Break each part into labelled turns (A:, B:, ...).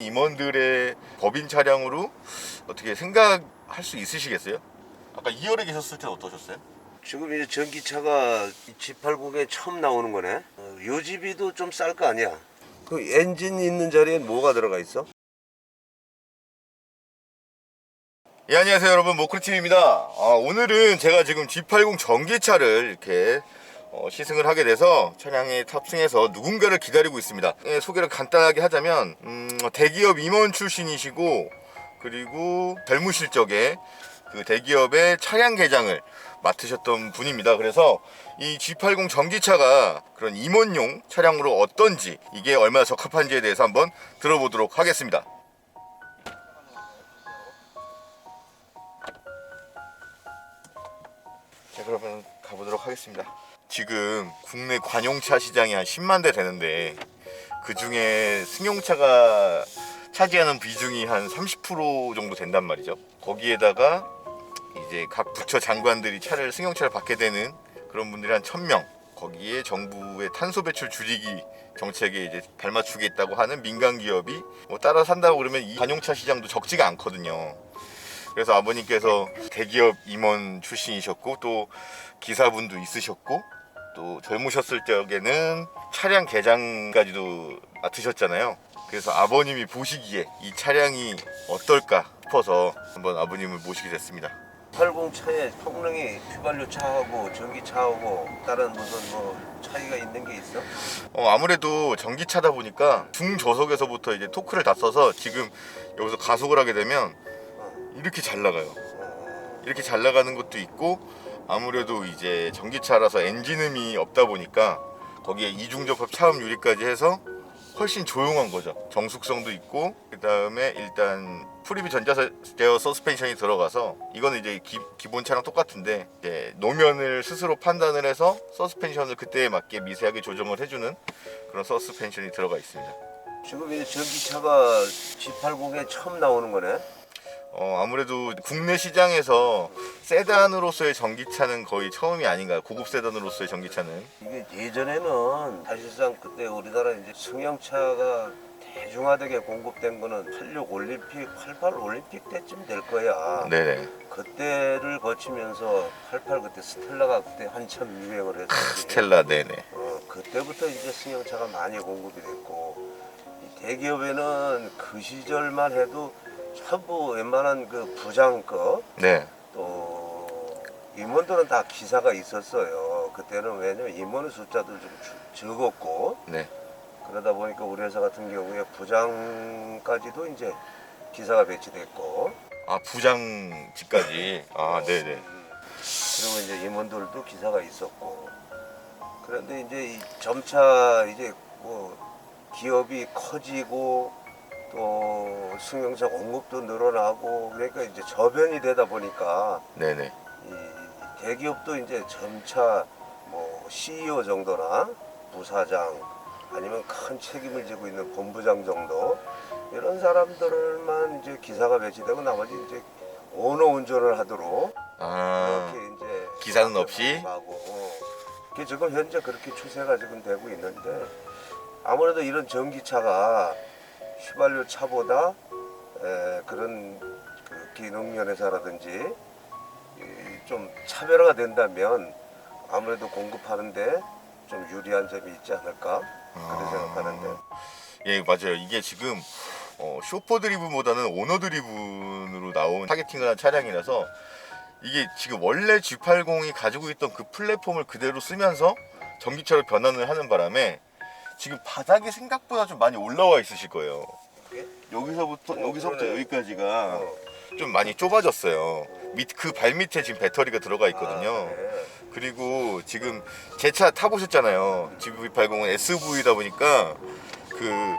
A: 임원들의 법인 차량으로 어떻게 생각할 수 있으시겠어요? 아까 2열에 계셨을 때 어떠셨어요?
B: 지금 이제 전기차가 G80에 처음 나오는 거네. 어, 요지비도 좀 쌀 거 아니야. 그 엔진 있는 자리에 뭐가 들어가 있어?
A: 예 안녕하세요 여러분 모크리팀입니다 아, 오늘은 제가 지금 G80 전기차를 이렇게 어, 시승을 하게 돼서 차량에 탑승해서 누군가를 기다리고 있습니다. 예, 소개를 간단하게 하자면 음, 대기업 임원 출신이시고 그리고 젊으실 적에 그 대기업의 차량 개장을 맡으셨던 분입니다. 그래서 이 G80 전기차가 그런 임원용 차량으로 어떤지 이게 얼마나 적합한지에 대해서 한번 들어보도록 하겠습니다. 자 그러면 가보도록 하겠습니다. 지금 국내 관용차 시장이 한 10만 대 되는데 그 중에 승용차가 차지하는 비중이 한 30% 정도 된단 말이죠. 거기에다가 이제 각 부처 장관들이 차를 승용차를 받게 되는 그런 분들이 한 1000명. 거기에 정부의 탄소 배출 줄이기 정책에 이제 발맞추게 있다고 하는 민간 기업이 뭐 따라 산다고 그러면 이 관용차 시장도 적지가 않거든요. 그래서 아버님께서 대기업 임원 출신이셨고 또 기사분도 있으셨고 또 젊으셨을 적에는 차량 개장까지도 맡으셨잖아요. 그래서 아버님이 보시기에 이 차량이 어떨까 싶어서 한번 아버님을 모시게 됐습니다.
B: 80차에 성능이 휘발유 차하고 전기차하고 다른 무슨 뭐 차이가 있는 게 있어?
A: 어, 아무래도 전기차다 보니까 중저속에서부터 이제 토크를 다 써서 지금 여기서 가속을 하게 되면 이렇게 잘 나가요.
B: 어,
A: 이렇게 잘 나가는 것도 있고 아무래도 이제 전기차라서 엔진음이 없다 보니까 거기에 이중접합 차음 유리까지 해서 훨씬 조용한 거죠. 정숙성도 있고 그다음에 일단 프리비 전자 제어 서스펜션이 들어가서 이거는 이제 기, 기본 차랑 똑같은데 이제 노면을 스스로 판단을 해서 서스펜션을 그때에 맞게 미세하게 조정을 해주는 그런 서스펜션이 들어가 있습니다.
B: 지금 이 전기차가 G80에 처음 나오는 거네.
A: 어, 아무래도 국내 시장에서 세단으로서의 전기차는 거의 처음이 아닌가 고급 세단으로서의 전기차는
B: 이게 예전에는 사실상 그때 우리나라 이제 승용차가 대중화되게 공급된 거는 86 올림픽, 88 올림픽 때쯤 될 거야.
A: 네네
B: 그때를 거치면서 88 그때 스텔라가 그때 한참 유행을 했었지.
A: 스텔라 네네
B: 어, 그때부터 이제 승용차가 많이 공급이 됐고 이 대기업에는 그 시절만 해도 전부 웬만한 그 부장급
A: 네.
B: 또 임원들은 다 기사가 있었어요. 그때는 왜냐면 임원의 숫자도 좀 주- 적었고.
A: 네.
B: 그러다 보니까 우리 회사 같은 경우에 부장까지도 이제 기사가 배치됐고.
A: 아 부장직까지? 아 네네.
B: 음, 그리고 이제 임원들도 기사가 있었고. 그런데 이제 이 점차 이제 뭐 기업이 커지고 또 승용차 공급도 늘어나고 그러니까 이제 저변이 되다 보니까
A: 네네
B: 이 대기업도 이제 점차 뭐 CEO 정도나 부사장 아니면 큰 책임을 지고 있는 본부장 정도 이런 사람들만 이제 기사가 배치되고 나머지 이제 오너 운전을 하도록
A: 아
B: 그렇게 이제
A: 기사는 없이?
B: 하고 어. 그게 지금 현재 그렇게 추세가 지금 되고 있는데 아무래도 이런 전기차가 휘발유 차보다 에, 그런 그 기능 면에서라든지 이, 좀 차별화가 된다면 아무래도 공급하는데 좀 유리한 점이 있지 않을까? 그렇게
A: 아.
B: 생각하는데.
A: 예 맞아요. 이게 지금 어, 쇼퍼 드리븐보다는 오너 드리븐으로 나온 타겟팅을 한 차량이라서 이게 지금 원래 G80이 가지고 있던 그 플랫폼을 그대로 쓰면서 전기차로 변환을 하는 바람에 지금 바닥이 생각보다 좀 많이 올라와 있으실 거예요 여기서부터
B: 어,
A: 여기서부터. 여기까지가
B: 어.
A: 좀 많이 좁아졌어요 밑 그 발 밑에 지금 배터리가 들어가 있거든요
B: 아, 그래.
A: 그리고 지금 제 차 타보셨잖아요. GV80은 SUV다 보니까 그,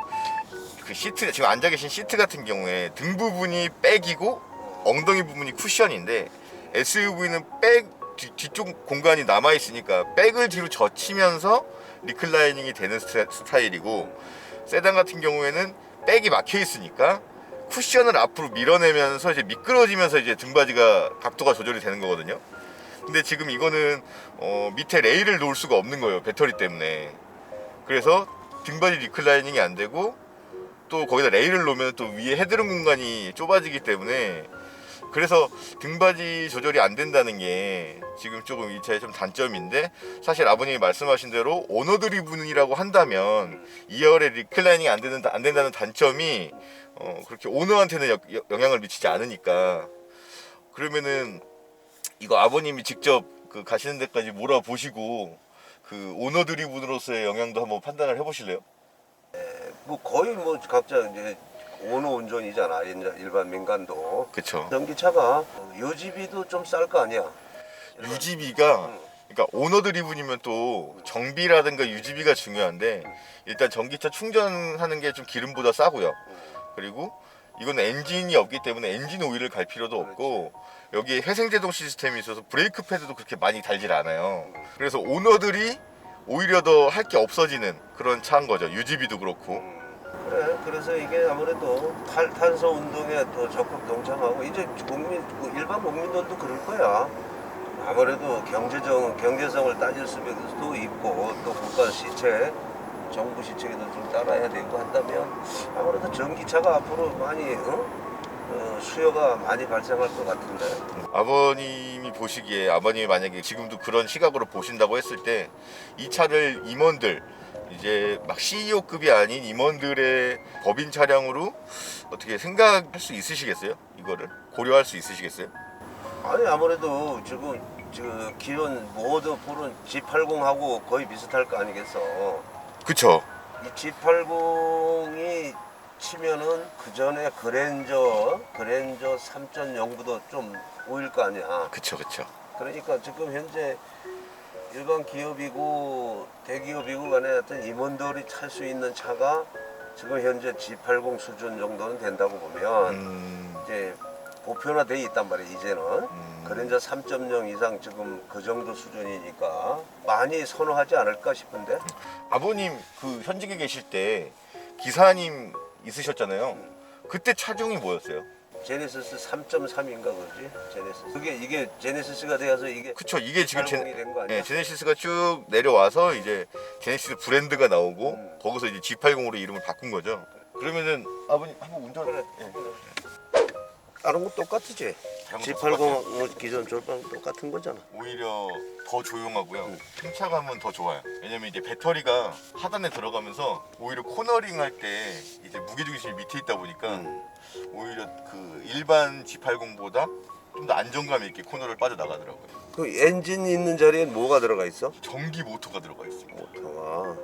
A: 그 시트, 지금 앉아 계신 시트 같은 경우에 등 부분이 백이고 엉덩이 부분이 쿠션인데 SUV는 백, 뒤, 뒤쪽 공간이 남아 있으니까 백을 뒤로 젖히면서 리클라이닝이 되는 스타- 스타일이고 세단 같은 경우에는 백이 막혀 있으니까 쿠션을 앞으로 밀어내면서 이제 미끄러지면서 이제 등받이가 각도가 조절이 되는 거거든요. 근데 지금 이거는 어, 밑에 레일을 놓을 수가 없는 거예요 배터리 때문에 그래서 등받이 리클라이닝이 안 되고 또 거기다 레일을 놓으면 또 위에 헤드룸 공간이 좁아지기 때문에 그래서 등받이 조절이 안 된다는 게 지금 조금 이 차의 좀 단점인데 사실 아버님이 말씀하신 대로 오너 드리븐이라고 한다면 2열에 리클라이닝이 안, 되는, 안 된다는 단점이 어, 그렇게 오너한테는 역- 역- 영향을 미치지 않으니까 그러면은 이거 아버님이 직접 그 가시는 데까지 몰아보시고 그 오너 드리븐으로서의 영향도 한번 판단을 해보실래요?
B: 뭐 거의 뭐 각자 이제 이제 일반 민간도
A: 그쵸
B: 전기차가 유지비도 좀 쌀 거 아니야
A: 유지비가
B: 응.
A: 그러니까 오너 드리븐이면 또 정비라든가 유지비가 중요한데 일단 전기차 충전하는 게 좀 기름보다 싸고요. 그리고 이건 엔진이 없기 때문에 엔진 오일을 갈 필요도 없고 여기에 회생제동 시스템이 있어서 브레이크 패드도 그렇게 많이 달질 않아요. 그래서 오너들이 오히려 더 할 게 없어지는 그런 차인 거죠. 유지비도 그렇고.
B: 음, 그래 그래서 이게 아무래도 탈, 탄소 운동에 또 적극 동참하고 이제 국민 그 일반 국민들도 그럴 거야 아무래도 경제적 경제성을 따질 수도 있고 또 국가 시체 정부 시책에도 좀 따라야 되고 한다면 아무래도 전기차가 앞으로 많이 어? 어, 수요가 많이 발생할 것 같은데
A: 아버님이 보시기에 아버님이 만약에 지금도 그런 시각으로 보신다고 했을 때 이 차를 임원들 이제 막 CEO급이 아닌 임원들의 법인 차량으로 어떻게 생각할 수 있으시겠어요? 이거를 고려할 수 있으시겠어요?
B: 아니 아무래도 지금 저 기존 모두 부른 G80하고 거의 비슷할 거 아니겠어
A: 그쵸?
B: 이 G80이 치면은 그 전에 그랜저 그랜저 3.0보다 좀 오일 거 아니야.
A: 그쵸 그쵸
B: 그러니까 지금 현재 일반 기업이고 대기업이고 간에 어떤 임원들이 탈수 있는 차가 지금 현재 G80 수준 정도는 된다고 보면
A: 음,
B: 이제 보편화돼 있단 말이야 이제는.
A: 음,
B: 그랜저 3.0 이상 지금 그 정도 수준이니까 많이 선호하지 않을까 싶은데.
A: 아버님 그 현직에 계실 때 기사님 있으셨잖아요 그때 차종이 뭐였어요?
B: 제네시스 3.3인가 그러지? 제네시스. 그게 이게 제네시스가 되어서 이게
A: 그쵸 이게 지금 제,
B: 된거 아니야?
A: 네, 제네시스가 쭉 내려와서 이제 제네시스 브랜드가 나오고
B: 음.
A: 거기서 이제 G80으로 이름을 바꾼 거죠. 그러면은 아버님 한번 운전.
B: 그래.
A: 예.
B: 다른 거 똑같지?
A: 다른 거 똑같아요.
B: G80 기존 졸방 똑같은 거잖아.
A: 오히려 더 조용하고요.
B: 음.
A: 승차감은 더 좋아요. 왜냐면 이제 배터리가 하단에 들어가면서 오히려 코너링 할 때 이제 무게 중심이 밑에 있다 보니까
B: 음.
A: 오히려 그 일반 G80보다 좀 더 안정감 있게 코너를 빠져나가더라고요.
B: 그 엔진 있는 자리에 뭐가 들어가 있어?
A: 전기 모터가 들어가 있습니다.
B: 모터가.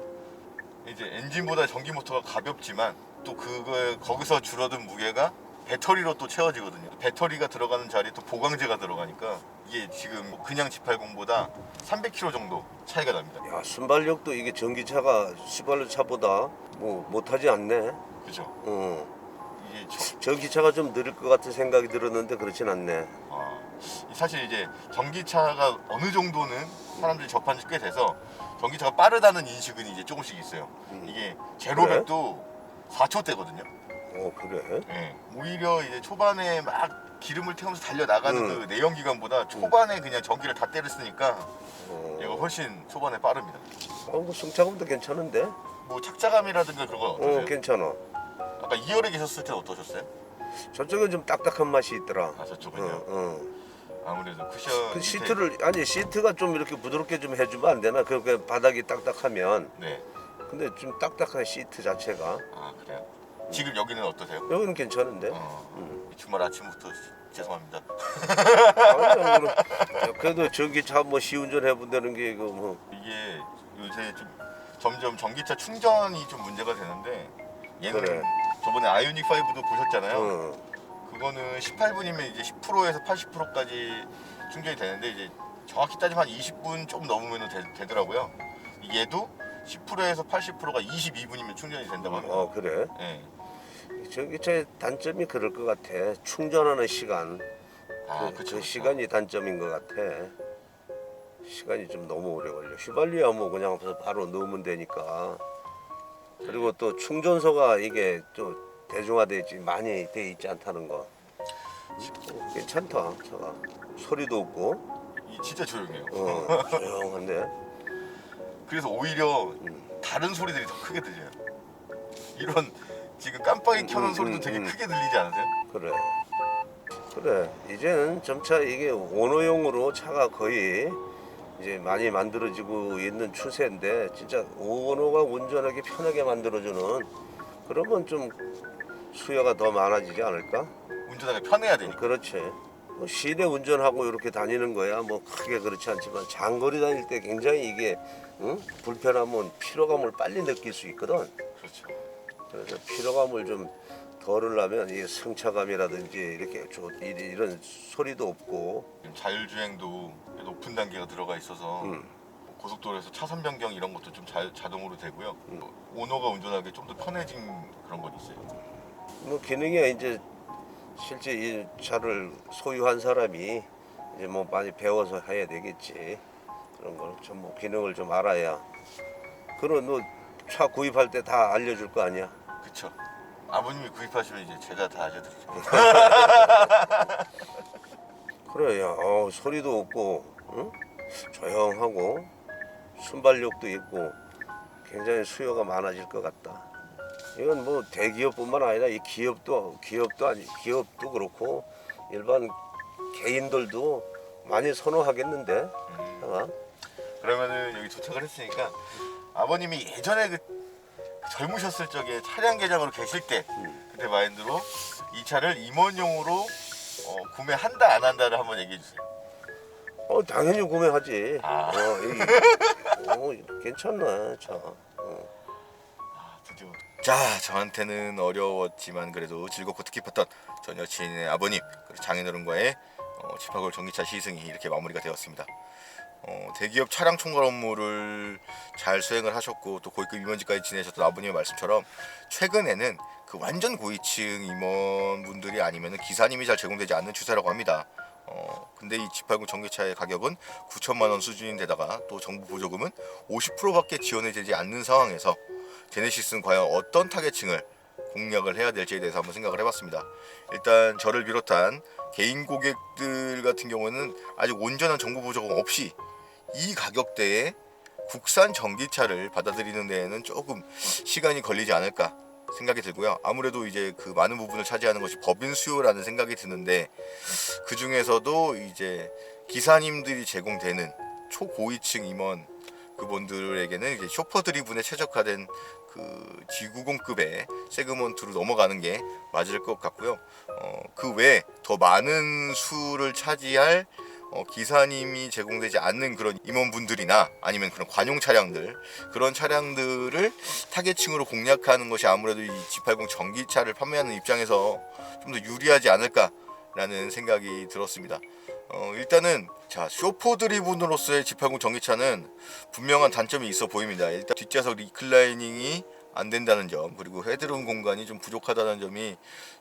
A: 이제 엔진보다 전기 모터가 가볍지만 또 그거 거기서 줄어든 무게가 배터리로 또 채워지거든요. 배터리가 들어가는 자리에 또 보강제가 들어가니까 이게 지금 그냥 G80보다 300km 정도 차이가 납니다.
B: 야 순발력도 이게 전기차가 시발로 차보다 뭐 못하지 않네.
A: 그죠?
B: 어.
A: 이게 저-
B: 전기차가 좀 느릴 것 같은 생각이 들었는데 그렇진 않네.
A: 아, 사실 이제 전기차가 어느 정도는 사람들이 접한 지 꽤 돼서 전기차가 빠르다는 인식은 이제 조금씩 있어요.
B: 음.
A: 이게 제로백도 4초대거든요.
B: 어 그래?
A: 예. 오히려 이제 초반에 막 기름을 태우면서 달려 나가는
B: 음.
A: 그 내연기관보다 초반에 그냥 전기를 다 때렸으니까
B: 어.
A: 얘가 훨씬 초반에 빠릅니다.
B: 어, 뭐 승차감도 괜찮은데?
A: 뭐 착자감이라든가 그런 건 어떠세요?
B: 어 괜찮아.
A: 아까 2열에 계셨을 때 어떠셨어요?
B: 저쪽은 좀 딱딱한 맛이 있더라.
A: 아 저쪽은요.
B: 어, 어.
A: 아무래도 쿠션
B: 그
A: 밑에-
B: 시트를 아니 시트가 좀 이렇게 부드럽게 좀 해주면 안 되나? 그렇게 바닥이 딱딱하면.
A: 네.
B: 근데 좀 딱딱한 시트 자체가
A: 아 그래요. 지금 여기는 어떠세요?
B: 여기는 괜찮은데.
A: 어,
B: 음.
A: 주말 아침부터 죄송합니다.
B: 아니, 그래도- 그래도 전기차 뭐 시운전 해본다는 게 이거 뭐.
A: 이게 요새 좀 점점 전기차 충전이 좀 문제가 되는데 얘는
B: 그래.
A: 저번에 아이오닉 5도 보셨잖아요.
B: 어.
A: 그거는 18분이면 이제 10%에서 80%까지 충전이 되는데 이제 정확히 따지면 한 20분 조금 넘으면 되, 더라고요 얘도 10%에서 80%가 22분이면 충전이 된다고 합니다.
B: 어 그래.
A: 예.
B: 전기차의 단점이 그럴 것 같아. 충전하는 시간.
A: 아,
B: 그,
A: 그쵸,
B: 그
A: 그쵸.
B: 시간이 단점인 것 같아. 시간이 좀 너무 오래 걸려. 휘발유야 뭐 그냥 바로 넣으면 되니까. 그리고 또 충전소가 이게 또 대중화돼 있지 많이 돼 있지 않다는 거. 어, 괜찮다 차가. 소리도 없고,
A: 이 진짜 조용해요.
B: 어, 조용한데.
A: 그래서 오히려
B: 음.
A: 다른 소리들이 더 크게 들려요. 이런 지금 깜빡이
B: 음,
A: 켜놓은
B: 음,
A: 소리도
B: 음,
A: 되게
B: 음.
A: 크게 들리지 않으세요?
B: 그래. 그래. 이제는 점차 이게 원호용으로 차가 거의 이제 많이 만들어지고 있는 추세인데 진짜 원호가 운전하기 편하게 만들어주는 그러면 좀 수요가 더 많아지지 않을까?
A: 운전하기 편해야 되니까.
B: 그렇지. 뭐 시내 운전하고 이렇게 다니는 거야 뭐 크게 그렇지 않지만 장거리 다닐 때 굉장히 이게 응? 불편하면 피로감을 빨리 느낄 수 있거든.
A: 그렇죠.
B: 그래서 피로감을 좀 덜으려면 이 승차감이라든지 이렇게 조- 이- 이런 소리도 없고
A: 지금 자율주행도 높은 단계가 들어가 있어서
B: 음.
A: 고속도로에서 차선 변경 이런 것도 좀 자, 자동으로 되고요.
B: 음.
A: 뭐 오너가 운전하기 좀 더 편해진 그런 건 있어요.
B: 뭐 기능이 이제 실제 이 차를 소유한 사람이 이제 뭐 많이 배워서 해야 되겠지 그런 걸 좀 뭐 기능을 좀 알아야 그런 뭐 차 구입할 때 다 알려줄 거 아니야
A: 그쵸. 아버님이 구입하시면 이제 제가 다 알려드리죠.
B: 그래 야 어, 소리도 없고 응? 조용하고 순발력도 있고 굉장히 수요가 많아질 것 같다. 이건 뭐 대기업뿐만 아니라 이 기업도 기업도 아니 기업도 그렇고 일반 개인들도 많이 선호하겠는데.
A: 음.
B: 어?
A: 그러면은 여기 도착을 했으니까 아버님이 예전에 그 젊으셨을 적에 차량 개장으로 계실 때
B: 음.
A: 그때 마인드로 이 차를 임원용으로 어, 구매한다 안 한다를 한번 얘기해 주세요.
B: 어 당연히 구매하지.
A: 아.
B: 어, 이, 어 괜찮네 차. 어.
A: 아, 드디어. 자, 저한테는 어려웠지만 그래도 즐겁고 뜻깊었던 전 여친의 아버님 그리고 장인어른과의 어, 집합을 전기차 시승이 이렇게 마무리가 되었습니다. 어, 대기업 차량 총괄 업무를 잘 수행을 하셨고 또 고위급 임원직까지 지내셨던 아버님의 말씀처럼 최근에는 그 완전 고위층 임원분들이 아니면 기사님이 잘 제공되지 않는 추세라고 합니다. 어, 근데 이 G80 전기차의 가격은 9천만 원 수준인데다가 또 정부 보조금은 50%밖에 지원이 되지 않는 상황에서 제네시스는 과연 어떤 타겟층을 공략을 해야 될지에 대해서 한번 생각을 해봤습니다. 일단 저를 비롯한 개인 고객들 같은 경우는 아직 온전한 정부 보조금 없이 이 가격대에 국산 전기차를 받아들이는 데에는 조금 시간이 걸리지 않을까 생각이 들고요. 아무래도 이제 그 많은 부분을 차지하는 것이 법인 수요라는 생각이 드는데 그 중에서도 이제 기사님들이 제공되는 초고위층 임원 그분들에게는 이제 쇼퍼 드리븐에 최적화된 그 G90급의 세그먼트로 넘어가는 게 맞을 것 같고요. 어, 그 외에 더 많은 수를 차지할 어, 기사님이 제공되지 않는 그런 임원분들이나 아니면 그런 관용 차량들 그런 차량들을 타겟층으로 공략하는 것이 아무래도 이 G80 전기차를 판매하는 입장에서 좀 더 유리하지 않을까라는 생각이 들었습니다. 어, 일단은 자 쇼포 드리븐으로서의 G80 전기차는 분명한 단점이 있어 보입니다. 일단 뒷좌석 리클라이닝이 안 된다는 점 그리고 헤드룸 공간이 좀 부족하다는 점이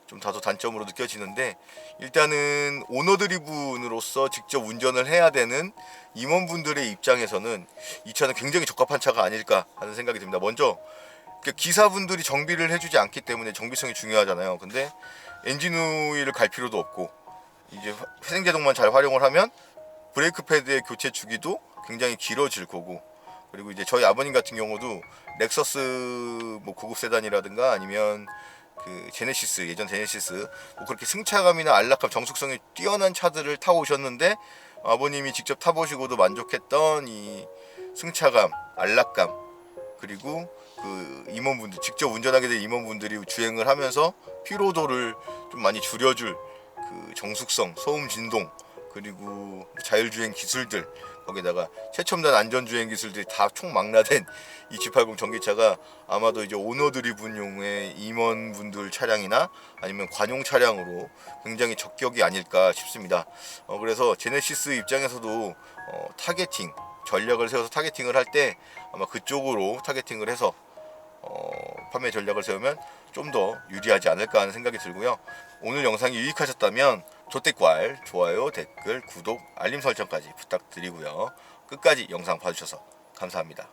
A: 좀 다소 단점으로 느껴지는데 일단은 오너 드리븐으로서 직접 운전을 해야 되는 임원분들의 입장에서는 이 차는 굉장히 적합한 차가 아닐까 하는 생각이 듭니다. 먼저 그 기사분들이 정비를 해주지 않기 때문에 정비성이 중요하잖아요. 근데 엔진 오일을 갈 필요도 없고 이제 회생제동만 잘 활용을 하면 브레이크 패드의 교체 주기도 굉장히 길어질 거고 그리고 이제 저희 아버님 같은 경우도 렉서스 뭐 고급 세단이라든가 아니면 그 제네시스 예전 제네시스 뭐 그렇게 승차감이나 안락감 정숙성이 뛰어난 차들을 타고 오셨는데 아버님이 직접 타보시고도 만족했던 이 승차감 안락감 그리고 그 임원분들 직접 운전하게 된 임원분들이 주행을 하면서 피로도를 좀 많이 줄여줄 그 정숙성, 소음 진동 그리고 자율주행 기술들 거기다가 최첨단 안전주행 기술들이 다 총망라된 이 G80 전기차가 아마도 이제 오너 드리븐용의 임원분들 차량이나 아니면 관용 차량으로 굉장히 적격이 아닐까 싶습니다. 어, 그래서 제네시스 입장에서도 어, 타겟팅 전략을 세워서 타겟팅을 할 때 아마 그쪽으로 타겟팅을 해서 어, 판매 전략을 세우면 좀 더 유리하지 않을까 하는 생각이 들고요. 오늘 영상이 유익하셨다면 조댓괄, 좋아요, 댓글, 구독, 알림 설정까지 부탁드리고요. 끝까지 영상 봐주셔서 감사합니다.